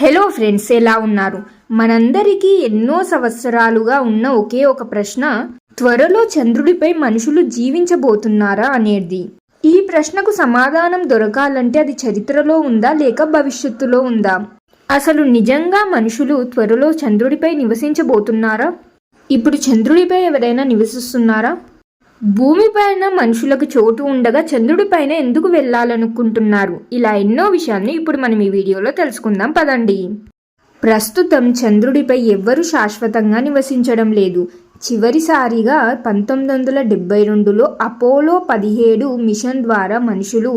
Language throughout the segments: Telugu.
హలో ఫ్రెండ్స్ ఎలా ఉన్నారు? మనందరికీ ఎన్నో సంవత్సరాలుగా ఉన్న ఒకే ఒక ప్రశ్న త్వరలో చంద్రుడిపై మనుషులు జీవించబోతున్నారా అనేది. ఈ ప్రశ్నకు సమాధానం దొరకాలంటే అది చరిత్రలో ఉందా లేక భవిష్యత్తులో ఉందా? అసలు నిజంగా మనుషులు త్వరలో చంద్రుడిపై నివసించబోతున్నారా? ఇప్పుడు చంద్రుడిపై ఎవరైనా నివసిస్తున్నారా? భూమిపైన మనుషులకు చోటు ఉండగా చంద్రుడిపైన ఎందుకు వెళ్ళాలనుకుంటున్నారు? ఇలా ఎన్నో విషయాన్ని ఇప్పుడు మనం ఈ వీడియోలో తెలుసుకుందాం పదండి. ప్రస్తుతం చంద్రుడిపై ఎవ్వరూ శాశ్వతంగా నివసించడం లేదు. చివరిసారిగా పంతొమ్మిది వందల డెబ్బై రెండులో అపోలో పదిహేడు మిషన్ ద్వారా మనుషులు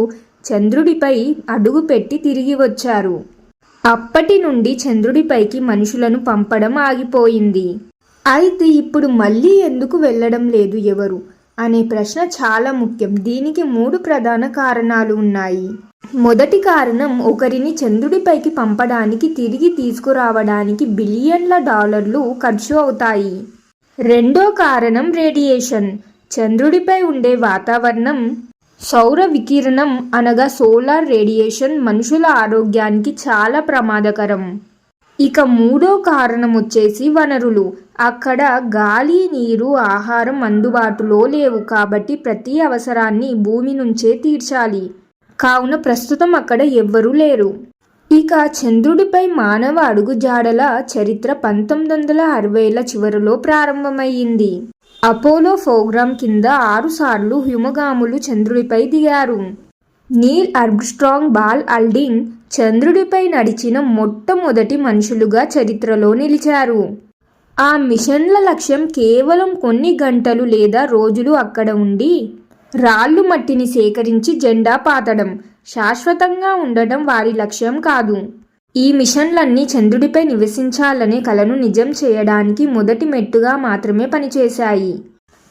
చంద్రుడిపై అడుగుపెట్టి తిరిగి వచ్చారు. అప్పటి నుండి చంద్రుడిపైకి మనుషులను పంపడం ఆగిపోయింది. అయితే ఇప్పుడు మళ్ళీ ఎందుకు వెళ్ళడం లేదు ఎవరు? అనే ప్రశ్న చాలా ముఖ్యం. దీనికి మూడు ప్రధాన కారణాలు ఉన్నాయి. మొదటి కారణం ఒకరిని చంద్రుడిపైకి పంపడానికి తిరిగి తీసుకురావడానికి బిలియన్ల డాలర్లు ఖర్చు అవుతాయి. రెండో కారణం రేడియేషన్. చంద్రుడిపై ఉండే వాతావరణం సౌర వికిరణం అనగా సోలార్ రేడియేషన్ మనుషుల ఆరోగ్యానికి చాలా ప్రమాదకరం. ఇక మూడో కారణం వచ్చేసి వనరులు. అక్కడ గాలి నీరు ఆహారం అందుబాటులో లేవు కాబట్టి ప్రతి అవసరాన్ని భూమి నుంచే తీర్చాలి. కావున ప్రస్తుతం అక్కడ ఎవ్వరూ లేరు. ఇక చంద్రుడిపై మానవ అడుగుజాడల చరిత్ర పంతొమ్మిది వందల అరవైల చివరిలో ప్రారంభమయ్యింది. అపోలో ప్రోగ్రాం కింద ఆరుసార్లు హ్యుమగాములు చంద్రుడిపై దిగారు. నీల్ అర్మ్స్ట్రాంగ్ బాల్ అల్డింగ్ చంద్రుడిపై నడిచిన మొట్టమొదటి మనుషులుగా చరిత్రలో నిలిచారు. ఆ మిషన్ల లక్ష్యం కేవలం కొన్ని గంటలు లేదా రోజులు అక్కడ ఉండి రాళ్ళు మట్టిని సేకరించి జెండా పాతడం శాశ్వతంగా ఉండడం వారి లక్ష్యం కాదు. ఈ మిషన్లన్నీ చంద్రుడిపై నివసించాలనే కలను నిజం చేయడానికి మొదటి మెట్టుగా మాత్రమే పనిచేశాయి.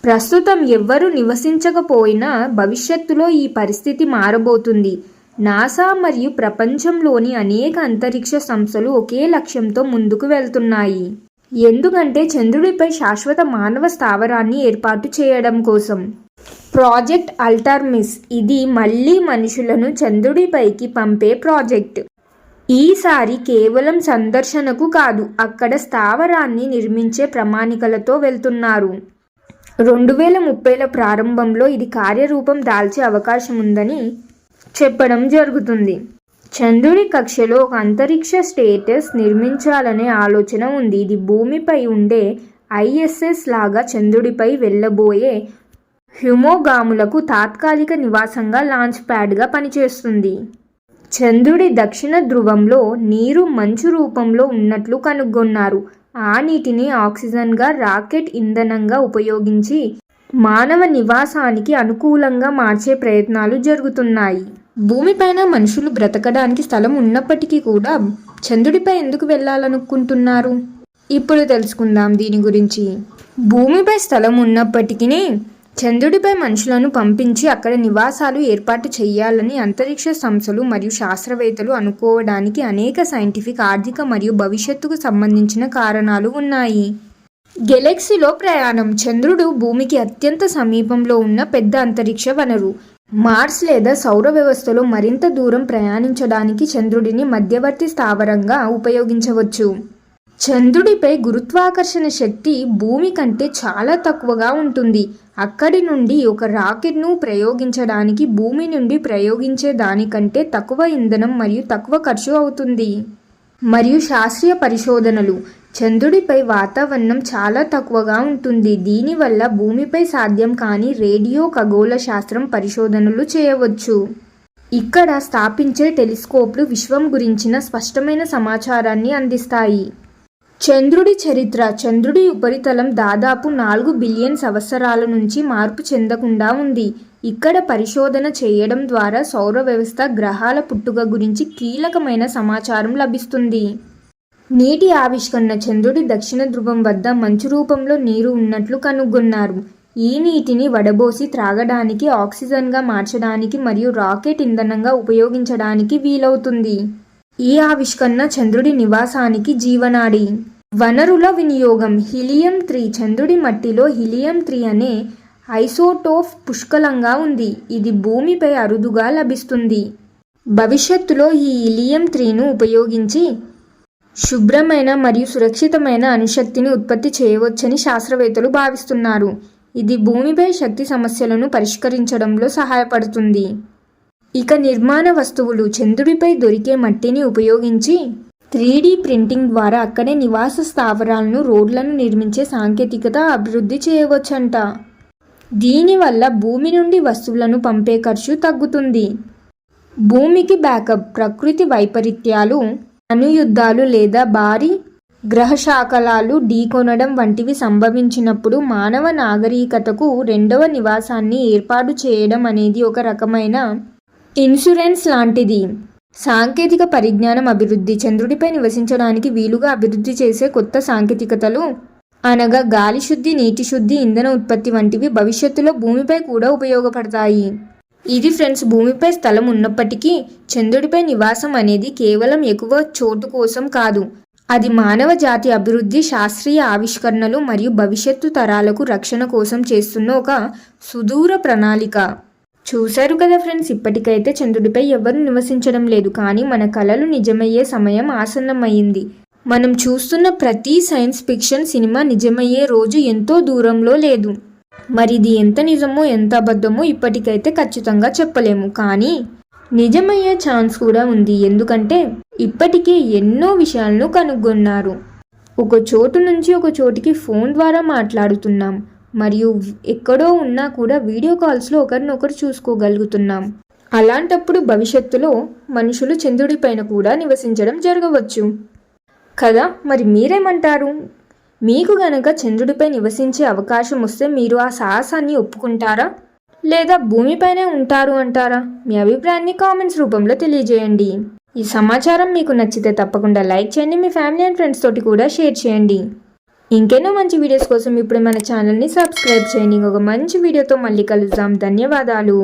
ప్రస్తుతం ఎవ్వరూ నివసించకపోయినా భవిష్యత్తులో ఈ పరిస్థితి మారబోతుంది. నాసా మరియు ప్రపంచంలోని అనేక అంతరిక్ష సంస్థలు ఒకే లక్ష్యంతో ముందుకు వెళ్తున్నాయి. ఎందుకంటే చంద్రుడిపై శాశ్వత మానవ స్థావరాన్ని ఏర్పాటు చేయడం కోసం. ప్రాజెక్ట్ అల్టార్మిస్ ఇది మళ్ళీ మనుషులను చంద్రుడిపైకి పంపే ప్రాజెక్ట్. ఈసారి కేవలం సందర్శనకు కాదు అక్కడ స్థావరాన్ని నిర్మించే ప్రమాణికలతో వెళ్తున్నారు. రెండు వేల ముప్పైల ప్రారంభంలో ఇది కార్యరూపం దాల్చే అవకాశం ఉందని చెప్పడం జరుగుతుంది. చంద్రుడి కక్షలో ఒక అంతరిక్ష స్టేటస్ నిర్మించాలనే ఆలోచన ఉంది. ఇది భూమిపై ఉండే ఐఎస్ఎస్ లాగా చంద్రుడిపై వెళ్ళబోయే హ్యుమోగాములకు తాత్కాలిక నివాసంగా లాంచ్ ప్యాడ్గా పనిచేస్తుంది. చంద్రుడి దక్షిణ ధ్రువంలో నీరు మంచు రూపంలో ఉన్నట్లు కనుగొన్నారు. ఆ నీటిని ఆక్సిజన్గా రాకెట్ ఇంధనంగా ఉపయోగించి మానవ నివాసానికి అనుకూలంగా మార్చే ప్రయత్నాలు జరుగుతున్నాయి. భూమిపైన మనుషులు బ్రతకడానికి స్థలం ఉన్నప్పటికీ కూడా చంద్రుడిపై ఎందుకు వెళ్ళాలనుకుంటున్నారు? ఇప్పుడు తెలుసుకుందాం దీని గురించి. భూమిపై స్థలం ఉన్నప్పటికీ చంద్రుడిపై మనుషులను పంపించి అక్కడ నివాసాలు ఏర్పాటు చేయాలని అంతరిక్ష సంస్థలు మరియు శాస్త్రవేత్తలు అనుకోవడానికి అనేక సైంటిఫిక్ ఆర్థిక మరియు భవిష్యత్తుకు సంబంధించిన కారణాలు ఉన్నాయి. గెలక్సీలో ప్రయాణం. చంద్రుడు భూమికి అత్యంత సమీపంలో ఉన్న పెద్ద అంతరిక్ష వనరు. మార్స్ లేదా సౌర వ్యవస్థలో మరింత దూరం ప్రయాణించడానికి చంద్రుడిని మధ్యవర్తి స్థావరంగా ఉపయోగించవచ్చు. చంద్రుడిపై గురుత్వాకర్షణ శక్తి భూమి కంటే చాలా తక్కువగా ఉంటుంది. అక్కడి నుండి ఒక రాకెట్ను ప్రయోగించడానికి భూమి నుండి ప్రయోగించే దానికంటే తక్కువ ఇంధనం మరియు తక్కువ ఖర్చు అవుతుంది. మరియు శాస్త్రీయ పరిశోధనలు చంద్రుడిపై వాతావరణం చాలా తక్కువగా ఉంటుంది. దీనివల్ల భూమిపై సాధ్యం కాని రేడియో ఖగోళ శాస్త్రం పరిశోధనలు చేయవచ్చు. ఇక్కడ స్థాపించే టెలిస్కోప్లు విశ్వం గురించిన స్పష్టమైన సమాచారాన్ని అందిస్తాయి. చంద్రుడి చరిత్ర చంద్రుడి ఉపరితలం దాదాపు నాలుగు బిలియన్ సంవత్సరాల నుంచి మార్పు చెందకుండా ఉంది. ఇక్కడ పరిశోధన చేయడం ద్వారా సౌర వ్యవస్థ గ్రహాల పుట్టుక గురించి కీలకమైన సమాచారం లభిస్తుంది. నీటి ఆవిష్కరణ చంద్రుడి దక్షిణ ధ్రువం వద్ద మంచు రూపంలో నీరు ఉన్నట్లు కనుగొన్నారు. ఈ నీటిని వడబోసి త్రాగడానికి ఆక్సిజన్గా మార్చడానికి మరియు రాకెట్ ఇంధనంగా ఉపయోగించడానికి వీలవుతుంది. ఈ ఆవిష్కరణ చంద్రుడి నివాసానికి జీవనాడి. వనరుల వినియోగం. Helium three. చంద్రుడి మట్టిలో హిలియం త్రీ అనే ఐసోటోఫ్ పుష్కలంగా ఉంది. ఇది భూమిపై అరుదుగా లభిస్తుంది. భవిష్యత్తులో ఈ ఇలియం త్రీను ఉపయోగించి శుభ్రమైన మరియు సురక్షితమైన అణుశక్తిని ఉత్పత్తి చేయవచ్చని శాస్త్రవేత్తలు భావిస్తున్నారు. ఇది భూమిపై శక్తి సమస్యలను పరిష్కరించడంలో సహాయపడుతుంది. ఇక నిర్మాణ వస్తువులు చంద్రుడిపై దొరికే మట్టిని ఉపయోగించి త్రీ ప్రింటింగ్ ద్వారా అక్కడే నివాస స్థావరాలను రోడ్లను నిర్మించే సాంకేతికత అభివృద్ధి చేయవచ్చంట. దీనివల్ల భూమి నుండి వస్తువులను పంపే ఖర్చు తగ్గుతుంది. భూమికి బ్యాకప్ ప్రకృతి వైపరీత్యాలు అణుయుద్ధాలు లేదా భారీ గ్రహశాకలాలు ఢీకొనడం వంటివి సంభవించినప్పుడు మానవ నాగరికతకు రెండవ నివాసాన్ని ఏర్పాటు చేయడం అనేది ఒక రకమైన ఇన్సూరెన్స్ లాంటిది. సాంకేతిక పరిజ్ఞానం అభివృద్ధి చంద్రుడిపై నివసించడానికి వీలుగా అభివృద్ధి చేసే కొత్త సాంకేతికతలు అనగా గాలి శుద్ధి నీటి శుద్ధి ఇంధన ఉత్పత్తి వంటివి భవిష్యత్తులో భూమిపై కూడా ఉపయోగపడతాయి. ఇది ఫ్రెండ్స్ భూమిపై స్థలం ఉన్నప్పటికీ చంద్రుడిపై నివాసం అనేది కేవలం ఎక్కువ చోటు కోసం కాదు. అది మానవ జాతి అభివృద్ధి శాస్త్రీయ ఆవిష్కరణలు మరియు భవిష్యత్తు తరాలకు రక్షణ కోసం చేస్తున్న ఒక సుదూర ప్రణాళిక. చూశారు కదా ఫ్రెండ్స్ ఇప్పటికైతే చంద్రుడిపై ఎవరు నివసించడం లేదు కానీ మన కలలు నిజమయ్యే సమయం ఆసన్నమైంది. మనం చూస్తున్న ప్రతి సైన్స్ ఫిక్షన్ సినిమా నిజమయ్యే రోజు ఎంతో దూరంలో లేదు. మరి ఇది ఎంత నిజమో ఎంత అబద్ధమో ఇప్పటికైతే ఖచ్చితంగా చెప్పలేము. కానీ నిజమయ్యే ఛాన్స్ కూడా ఉంది. ఎందుకంటే ఇప్పటికే ఎన్నో విషయాలను కనుగొన్నారు. ఒక చోటు నుంచి ఒక చోటికి ఫోన్ ద్వారా మాట్లాడుతున్నాం. మరియు ఎక్కడో ఉన్నా కూడా వీడియో కాల్స్లో ఒకరినొకరు చూసుకోగలుగుతున్నాం. అలాంటప్పుడు భవిష్యత్తులో మనుషులు చంద్రుడిపైన కూడా నివసించడం జరగవచ్చు. కదా? మరి మీరేమంటారు? మీకు గనక చంద్రుడిపై నివసించే అవకాశం వస్తే మీరు ఆ సాహసాన్ని ఒప్పుకుంటారా? లేదా భూమిపైనే ఉంటారు అంటారా? మీ అభిప్రాయాన్ని కామెంట్స్ రూపంలో తెలియజేయండి. ఈ సమాచారం మీకు నచ్చితే తప్పకుండా లైక్ చేయండి మీ ఫ్యామిలీ అండ్ ఫ్రెండ్స్ తోటి కూడా షేర్ చేయండి. ఇంకెన్నో మంచి వీడియోస్ కోసం ఇప్పుడు మన ఛానల్ని సబ్స్క్రైబ్ చేయండి. ఒక మంచి వీడియోతో మళ్ళీ కలుద్దాం. ధన్యవాదాలు.